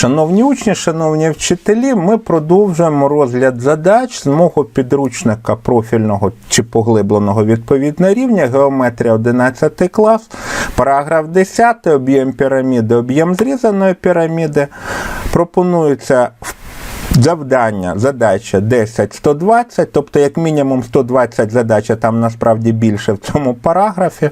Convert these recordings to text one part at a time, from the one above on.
Шановні учні, шановні вчителі, ми продовжуємо розгляд задач з мого підручника профільного чи поглибленого відповідно рівня, геометрія 11 клас, параграф 10, об'єм піраміди, об'єм зрізаної піраміди. Пропонується в Завдання, задача 10-120, тобто як мінімум 120 задач, там насправді більше в цьому параграфі.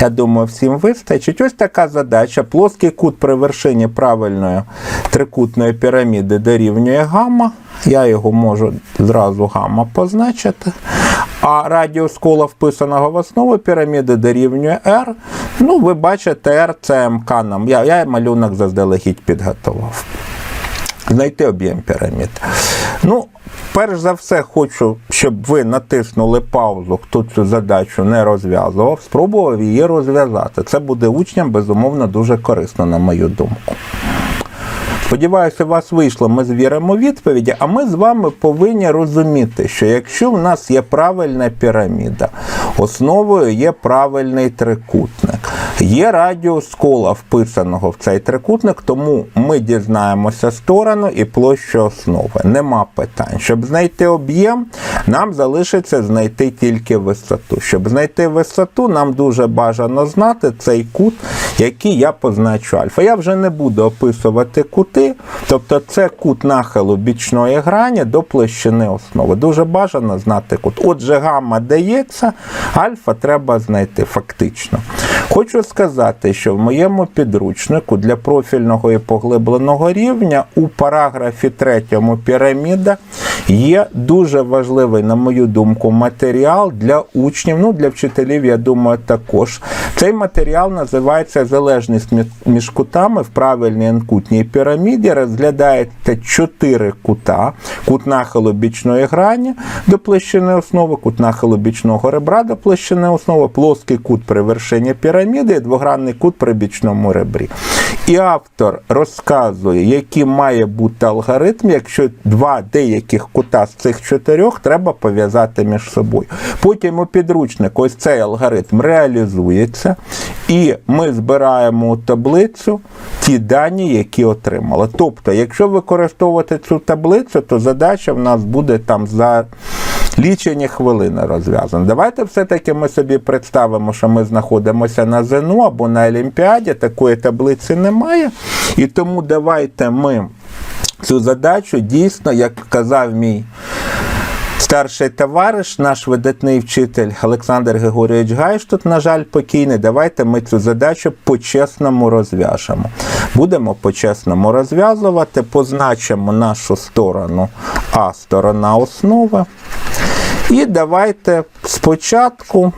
Я думаю, всім вистачить. Ось така задача. Плоский кут при вершині правильної трикутної піраміди дорівнює гамма. Я його можу зразу гамма позначити. А радіус кола вписаного в основу піраміди дорівнює R. Ну, ви бачите, R це МК нам. Я, я малюнок заздалегідь підготував знайти об'єм пірамід. Ну, перш за все, хочу, щоб ви натиснули паузу, хто цю задачу не розв'язував, спробував її розв'язати. Це буде учням, безумовно, дуже корисно, на мою думку. Сподіваюся, у вас вийшло, ми звіримо відповіді, а ми з вами повинні розуміти, що якщо в нас є правильна піраміда, основою є правильний трикутник, є радіус кола вписаного в цей трикутник, тому ми дізнаємося сторону і площу основи. Нема питань. Щоб знайти об'єм, нам залишиться знайти тільки висоту. Щоб знайти висоту, нам дуже бажано знати цей кут, який я позначу альфа. Я вже не буду описувати кути, тобто це кут нахилу бічної грані до площини основи. Дуже бажано знати кут. Отже, гамма дається, альфа треба знайти фактично. Хочу сказати, що в моєму підручнику для профільного і поглибленого рівня у параграфі 3 піраміда є дуже важливий, на мою думку, матеріал для учнів, ну для вчителів, я думаю, також. Цей матеріал називається Залежність між кутами в правильній анкутній піраміді. Розглядається чотири кута: кут нахилу бічної грані до площини основи, кут нахилу бічного ребра до площини основи, плоский кут при вершині піраміди і двогранний кут при бічному ребрі. І автор розказує, який має бути алгоритм, якщо два деяких кута з цих чотирьох треба пов'язати між собою. Потім у підручник ось цей алгоритм реалізується, і ми збираємо у таблицю ті дані, які отримали. Тобто, якщо використовувати цю таблицю, то задача в нас буде там за. Лічені хвилини розв'язано. Давайте все-таки ми собі представимо, що ми знаходимося на ЗНО або на Олімпіаді, такої таблиці немає. І тому давайте ми цю задачу дійсно, як казав мій старший товариш, наш видатний вчитель Олександр Григорійович Гайш, тут, на жаль, покійний. Давайте ми цю задачу по-чесному розв'яжемо. Будемо по-чесному розв'язувати, позначимо нашу сторону А, сторона основи. І давайте спочатку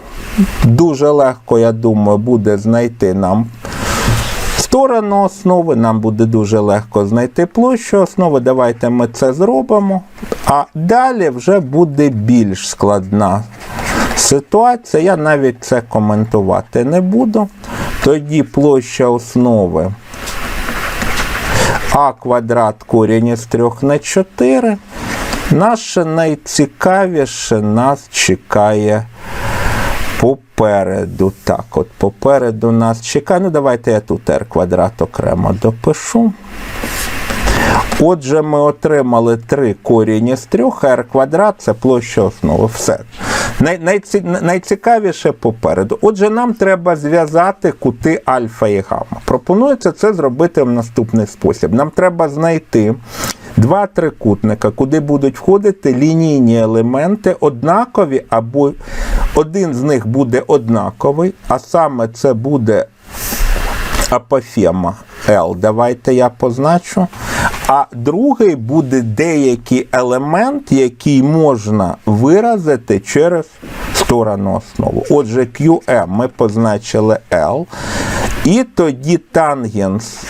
дуже легко, я думаю, буде знайти нам сторону основи, нам буде дуже легко знайти площу основи. Давайте ми це зробимо. А далі вже буде більш складна ситуація. Я навіть це коментувати не буду. Тоді площа основи А квадрат корінь із 3 на 4. Наше найцікавіше нас чекає попереду. Так, от попереду нас чекає. Ну, давайте я тут r квадрат окремо допишу. Отже, ми отримали 3 корінь із 3, r квадрат це площа основи. Все. Най, найці, найцікавіше попереду. Отже, нам треба зв'язати кути альфа і гамма. Пропонується це зробити в наступний спосіб. Нам треба знайти два трикутника, куди будуть входити лінійні елементи, однакові, або один з них буде однаковий, а саме це буде апофема L. Давайте я позначу. А другий буде деякий елемент, який можна виразити через сторону основу. Отже, QM ми позначили L. І тоді тангенс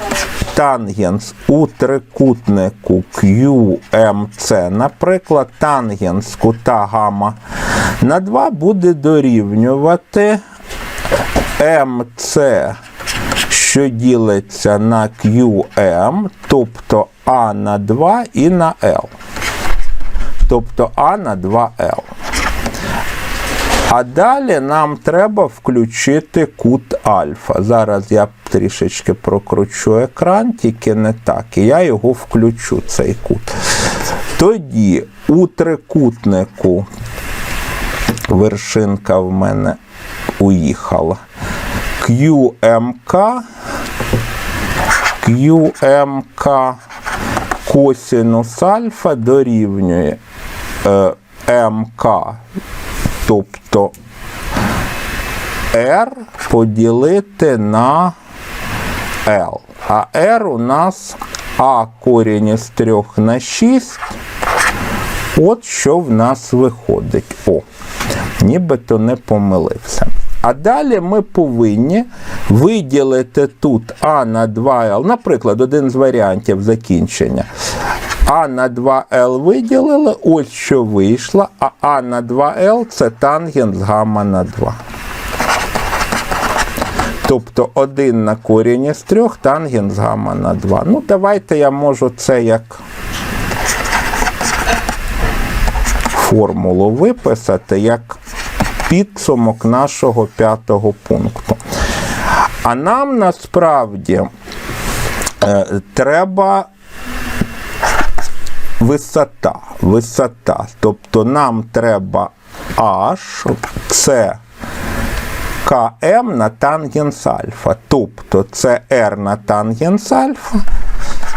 тангенс у трикутнику QMC, наприклад, тангенс кута гамма на 2 буде дорівнювати MC, що ділиться на QM, тобто А на 2 і на L. Тобто А на 2L. А далі нам треба включити кут альфа. Зараз я трішечки прокручу екран, тільки не так. І я його включу, цей кут. Тоді у трикутнику вершинка в мене уїхала. QMK, QMK косинус альфа дорівнює е, МК, тобто R поділити на L. А R у нас А корінь із 3 на 6. От що в нас виходить. О, нібито не помилився. А далі ми повинні виділити тут А на 2Л. Наприклад, один з варіантів закінчення. А на 2Л виділили, ось що вийшло, а А на 2Л це тангенс гамма на 2. Тобто 1 на корінь із 3 тангенс гамма на 2. Ну, давайте я можу це як формулу виписати, як підсумок нашого п'ятого пункту. А нам насправді е, треба висота. Висота. Тобто нам треба H, це КМ на тангенс альфа. Тобто це R на тангенс альфа.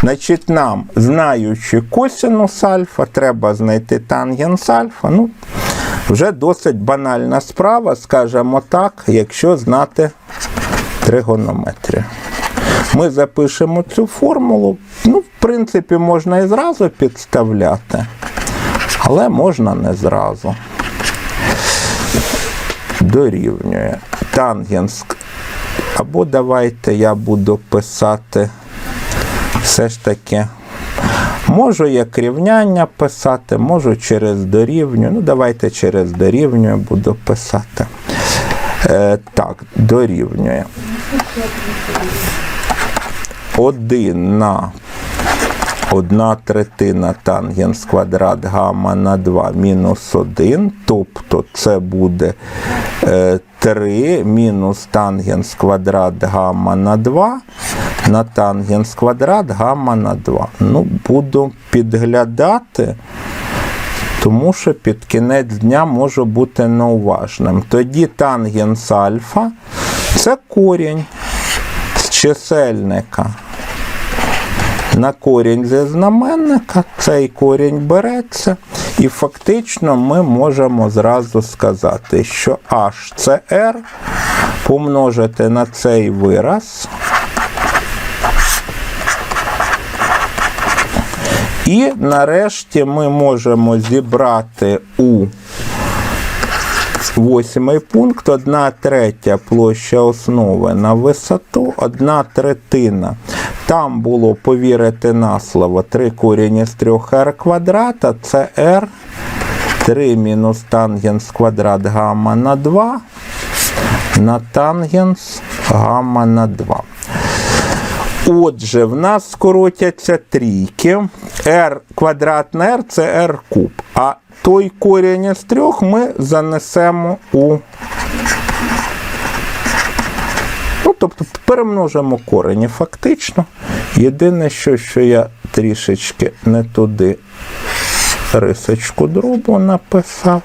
Значить, нам, знаючи косинус альфа, треба знайти тангенс альфа. Ну, вже досить банальна справа, скажімо так, якщо знати тригонометрію. Ми запишемо цю формулу. Ну, в принципі, можна і зразу підставляти, але можна не зразу. Дорівнює тангенс. Або давайте я буду писати все ж таки. Можу як рівняння писати, можу через дорівнюю. Ну, давайте через дорівнюю буду писати. Е, так, дорівнює. 1 на 1 третина тангенс квадрат гамма на 2 мінус 1, тобто це буде е, 3 мінус тангенс квадрат гамма на 2 на тангенс квадрат гамма на 2. Ну, буду підглядати, тому що під кінець дня можу бути неуважним. Тоді тангенс альфа це корінь чисельника. На корінь зі знаменника цей корінь береться, і фактично ми можемо зразу сказати, що h це r помножити на цей вираз. І нарешті ми можемо зібрати у восьмий пункт, одна третя площа основи на висоту, одна третина. Там було повірити на слово 3 корінь із 3 r квадрата, це r, 3 мінус тангенс квадрат гамма на 2 на тангенс гамма на 2. Отже, в нас скоротяться трійки. r квадрат на r це r куб. А той корінь із трьох ми занесемо у. Ну, тобто перемножимо корені фактично. Єдине, що, що я трішечки не туди рисочку дробу написав.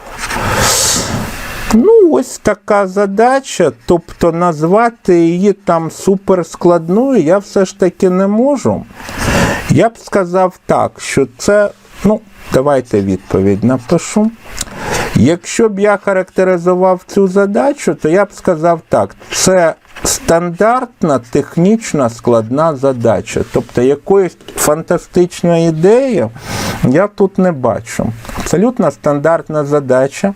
Ну, ось така задача. Тобто назвати її там суперскладною я все ж таки не можу. Я б сказав так, що це, ну, давайте відповідь напишу. Якщо б я характеризував цю задачу, то я б сказав так: це стандартна технічна складна задача. Тобто якоїсь фантастичної ідеї я тут не бачу. Абсолютно стандартна задача.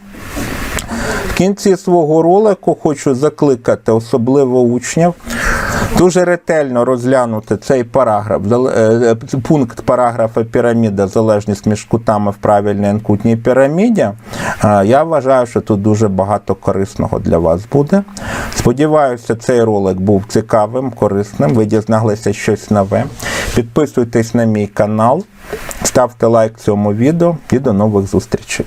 Кінці свого ролику хочу закликати, особливо учнів, дуже ретельно розглянути цей параграф, е, пункт параграфа піраміда, залежність між кутами в правильній анкутній піраміді. Я вважаю, що тут дуже багато корисного для вас буде. Сподіваюся, цей ролик був цікавим, корисним. Ви дізналися щось нове. Підписуйтесь на мій канал, ставте лайк цьому відео і до нових зустрічей.